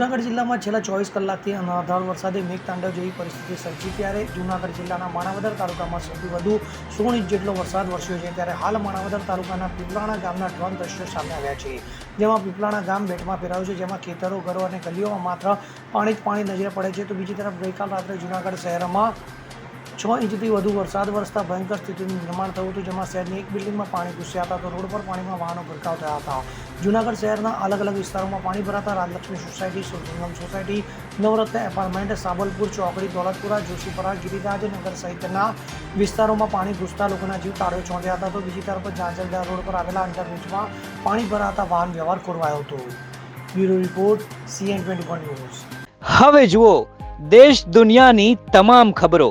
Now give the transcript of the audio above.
જૂનાગઢ જિલ્લામાં છેલ્લા ચોવીસ કલાકથી અનરાધાર વરસાદે મેઘતાંડવ જેવી પરિસ્થિતિ સર્જી ત્યારે જૂનાગઢ જિલ્લાના માણાવદર તાલુકામાં સૌથી વધુ સોળ ઇંચ જેટલો વરસાદ વરસ્યો છે ત્યારે હાલ માણાવદર તાલુકાના પીપલાણા ગામના ત્રણ દ્રશ્યો સામે આવ્યા છે, જેમાં પીપળાણા ગામ બેટમાં ફેરાયું છે, જેમાં ખેતરો, ઘરો અને ગલીઓમાં માત્ર પાણી જ પાણી નજરે પડે છે. તો બીજી તરફ ગઈકાલ રાત્રે જૂનાગઢ શહેરમાં છ ઇંચથી વધુ વરસાદ, વરસતા ભયંકર સ્થિતિનું નિર્માણ થયું હતું, જેમાં શહેરની એક બિલ્ડિંગમાં પાણી ઘૂસ્યા હતા, તો રોડ પર પાણીમાં વાહનો ભરકાવ થયા હતા. જૂનાગઢ શહેરના અલગ અલગ વિસ્તારોમાં પાણી ભરાતા Rajlakshmi society, Surjangam society, Navratna apartment, Sabalpur ચોકડી, દોલતપુરા, જોશીપરા, ગિરિરાજનગર સહિતના વિસ્તારોમાં પાણી ઘૂસતા લોકોના જીવ તાળો ચોંટ્યા હતા, તો બીજી તરફ ઝાંઝરડા રોડ પર આવેલા અંડરબ્રિજમાં પાણી ભરાતા વાહન વ્યવહાર ખોરવાયો હતો. Bureau report CN twenty news. હવે જુઓ, દેશ દુનિયાની તમામ ખબરો.